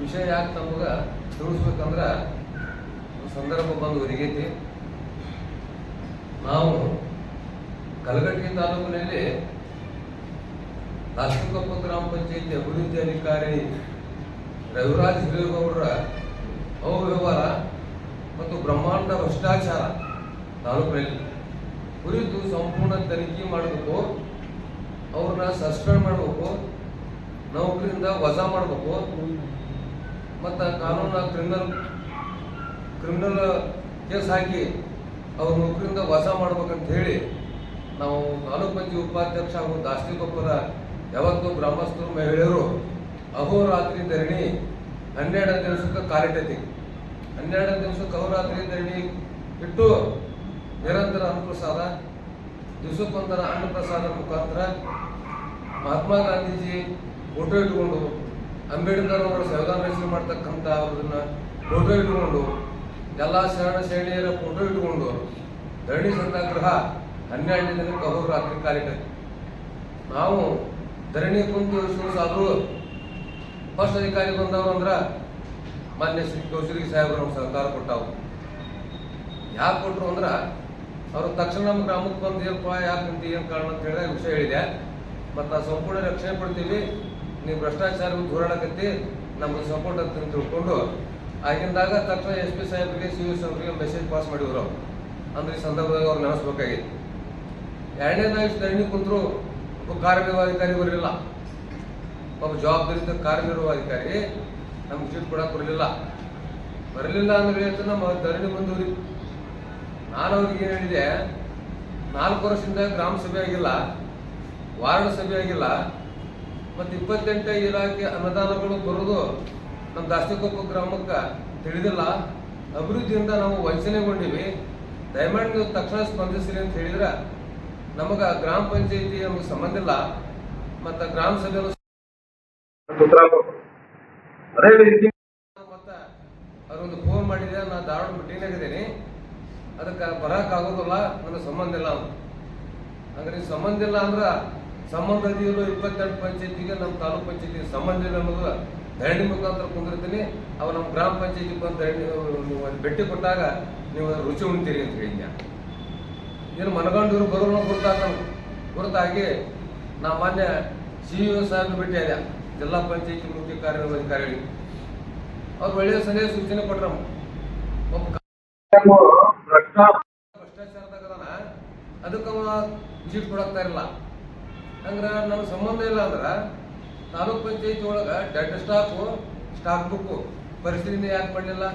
ವಿಷಯ ಯಾಕೆ ನಮಗೆ ತಿಳಿಸ್ಬೇಕಂದ್ರೆ ಸಂದರ್ಭ ಬಂದು ಒದಗೈತಿ. ನಾವು ಕಲಘಟ್ಟಿ ತಾಲೂಕಿನಲ್ಲಿ ದಾಸನಕೊಪ್ಪ ಗ್ರಾಮ ಪಂಚಾಯಿತಿ ಅಭಿವೃದ್ಧಿ ಅಧಿಕಾರಿ ರವಿರಾಜ್ ಹಿರೇಗೌಡರ ಅವ್ಯವಹಾರ ಮತ್ತು ಬ್ರಹ್ಮಾಂಡ ಭ್ರಷ್ಟಾಚಾರ ತಾಲೂಕಿನಲ್ಲಿ. ಕುರಿತು ಸಂಪೂರ್ಣ ತನಿಖೆ ಮಾಡಬೇಕು, ಅವ್ರನ್ನ ಸಸ್ಪೆಂಡ್ ಮಾಡಬೇಕು, ನೌಕರಿಯಿಂದ ವಜಾ ಮಾಡಬೇಕು. ಮತ್ತು ಕಾನೂನು ಕ್ರಿಮಿನಲ್ ಕ್ರಿಮಿನಲ್ ಕೇಸ್ ಹಾಕಿ ಅವ್ರ ನೌಕರಿಂದ ವಾಸ ಮಾಡ್ಬೇಕಂತ ಹೇಳಿ ನಾವು ತಾಲೂಕು ಪಂಚಾಯತ್ ಉಪಾಧ್ಯಕ್ಷ ಹಾಗೂ ದಾಸ್ತಿಗೊಪ್ಪದ ಯಾವತ್ತು ಗ್ರಾಮಸ್ಥರು, ಮಹಿಳೆಯರು ಅಹೋರಾತ್ರಿ ಧರಣಿ ಹನ್ನೆರಡು ದಿವಸಕ್ಕೆ ಕಾಲಿಟ್ಟೈತಿ. ಹನ್ನೆರಡು ದಿವಸಕ್ಕೆ ಅಹೋರಾತ್ರಿ ಧರಣಿ ಇಟ್ಟು ನಿರಂತರ ಅನ್ನಪ್ರಸಾದ, ದಿವಸಕ್ಕೊಂದರ ಅನ್ನಪ್ರಸಾದ ಮುಖಾಂತರ ಮಹಾತ್ಮ ಗಾಂಧೀಜಿ ಫೋಟೋ ಇಟ್ಕೊಂಡು ಅಂಬೇಡ್ಕರ್ ಅವರ ಸಂವಿಧಾನ ರಚನೆ ಮಾಡ್ತಕ್ಕಂಥ ಅವ್ರನ್ನ ಫೋಟೋ ಇಟ್ಕೊಂಡು, ಎಲ್ಲ ಶರಣ ಶೈಲಿಯರ ಫೋಟೋ ಇಟ್ಕೊಂಡು, ಧರಣಿ ಸತ್ಯಾಗ್ರಹ ಹನ್ನೆರಡನೇ ದಿನಕ್ಕೆ ಅವರು ರಾತ್ರಿ ಕಾಲಿಟ್ಟೈತಿ ನಾವು ಧರಣಿ ಕುಂತು ಸಾಧು ಫಸ್ಟ್ ಅಧಿಕಾರಿ ಬಂದವರು ಅಂದ್ರೆ ಮಾನ್ಯ ಶ್ರೀ ಕೌಶಲ್ಯ ಸಾಹೇಬರು ನಮ್ಗೆ ಸಹಕಾರ ಕೊಟ್ಟಾವು ಯಾಕೆ ಕೊಟ್ಟರು ಅಂದ್ರೆ ಅವರು ತಕ್ಷಣ ನಮ್ಮ ಗ್ರಾಮಕ್ಕೆ ಬಂದು ಏನಪ್ಪ ಯಾಕಂತ ಏನು ಕಾರಣ ಅಂತ ಹೇಳಿದ್ರೆ ವಿಷಯ ಹೇಳಿದೆ. ಮತ್ತು ನಾವು ಸಂಪೂರ್ಣ ರಕ್ಷಣೆ ಪಡ್ತೀವಿ ನೀವು ಭ್ರಷ್ಟಾಚಾರ ಹೋರಾಡಕತ್ತಿ ನಮ್ಗೆ ಸಪೋರ್ಟ್ ಅಂತ ತಿಳ್ಕೊಂಡು, ಆಗಿಂದಾಗ ತಕ್ಷಣ ಎಸ್ ಪಿ ಸಾಹೇಬ್ರಿಗೆ, ಸಿ ಎಸ್ ಅವರಿಗೆ ಮೆಸೇಜ್ ಪಾಸ್ ಮಾಡಿದ್ರು. ಅವ್ರು ಅಂದ್ರೆ ಈ ಸಂದರ್ಭದಾಗ ಅವ್ರು ನೆನೆಸ್ಬೇಕಾಗಿತ್ತು. ಎರಡನೇದಾಗಿ ಧರಣಿ ಕುಂತರು, ಒಬ್ಬ ಕಾರ್ಯನಿರ್ವಾಧಿಕಾರಿ ಬರಲಿಲ್ಲ ಒಬ್ಬ ಜವಾಬ್ದಾರಿತ ಕಾರ್ಯನಿರ್ವಾಧಿಕಾರಿ ನಮ್ಗೆ ಚೀಟ್ ಕೊಡಕ್ಕೆ ಬರಲಿಲ್ಲ ಬರಲಿಲ್ಲ ಅಂದ್ರೆ ಹೇಳ್ತು ನಮ್ಮ ಧರಣಿ ಬಂದವ್ರಿ ನಾನು ಅವ್ರಿಗೆ ಏನು ಹೇಳಿದೆ, ನಾಲ್ಕು ವರ್ಷದಿಂದ ಗ್ರಾಮ ಸಭೆ ಆಗಿಲ್ಲ, ವಾರ್ಡ್ ಸಭೆ ಆಗಿಲ್ಲ ಮತ್ತು ಇಪ್ಪತ್ತೆಂಟು ಇಲಾಖೆ ಅನುದಾನಗಳು ಬರೋದು ನಮ್ಮ ದಾಸ್ತಿಕೊಪ್ಪ ಗ್ರಾಮಕ್ಕೆ ತಿಳಿದಿಲ್ಲ. ಅಭಿವೃದ್ಧಿಯಿಂದ ನಾವು ವಂಚನೆಗೊಂಡಿವಿ. ದಯಮಾಡಿ ನೀವು ತಕ್ಷಣ ಸ್ಪಂದಿಸಿರಿ ಅಂತ ಹೇಳಿದ್ರೆ ನಮಗೆ ಗ್ರಾಮ ಪಂಚಾಯಿತಿ ನಮಗೆ ಸಂಬಂಧ ಇಲ್ಲ. ಮತ್ತು ಗ್ರಾಮ ಸಭೆ ಮತ್ತೆ ಅವ್ರೊಂದು ಫೋನ್ ಮಾಡಿದೆ ನಾ ಧಾರವಾಡ ಮೀಟಿಂಗ್ನಾಗ ಇದ್ದೀನಿ ಅದಕ್ಕೆ ಬರೋಕ್ಕಾಗೋದಿಲ್ಲ ನನಗೆ ಸಂಬಂಧ ಇಲ್ಲ ಅಂತ. ಹಂಗಾರೆ ಸಂಬಂಧ ಇಲ್ಲ ಅಂದ್ರೆ ಸಂಬಂಧ ಇದೆಯಲ್ಲೋ ಇಪ್ಪತ್ತೆಂಟು ಪಂಚಾಯತಿಗೆ, ನಮ್ಮ ತಾಲೂಕ್ ಪಂಚಾಯತಿಗೆ ಸಂಬಂಧ ಇಲ್ಲ ಅನ್ನೋದು ಧರಣಿ ಮುಖಾಂತರ ಕುಂದಿರ್ತೀನಿ. ಅವ ನಮ್ಮ ಗ್ರಾಮ ಪಂಚಾಯತಿ ಬಂದು ಧರಣಿ, ನೀವು ಅಲ್ಲಿ ಭೇಟಿ ಕೊಟ್ಟಾಗ ನೀವು ರುಚಿ ಉಣ್ತೀರಿ ಅಂತ ಹೇಳಿದ್ಯ ಏನು ಮನಗಂಡೂರು ಬರೋಣ ಗುರುತಾಗ ಗುರುತಾಗಿ ನಾ ಮಾನ್ಯ ಸಿ ಇ ಸಾಹೇಬ್ ಭೇಟಿ ಆದ ಜಿಲ್ಲಾ ಪಂಚಾಯತಿ ಮುಖ್ಯ ಕಾರ್ಯನಿರ್ವಹಣಾಧಿಕಾರಿ ಅವ್ರು ಒಳ್ಳೆಯ ಸಲಹೆ ಸೂಚನೆ ಕೊಟ್ರ ಭ್ರಷ್ಟಾಚಾರದಾಗ ಅದಕ್ಕೆ ವಿಸಿಟ್ ಕೊಡಕ್ತಾ ಇರಲ್ಲ. ಹಂಗ್ರ ನಮ್ಗೆ ಸಂಬಂಧ ಇಲ್ಲ ಅಂದ್ರೆ ತಾಲೂಕ್ ಪಂಚಾಯತಿ ಒಳಗೆ ಡೆಡ್ ಸ್ಟಾಕು ಸ್ಟಾಕ್ ಬುಕ್ಕು ಪರಿಸ್ಥಿತಿಯಿಂದ ಯಾಕೆ ಮಾಡಲಿಲ್ಲ?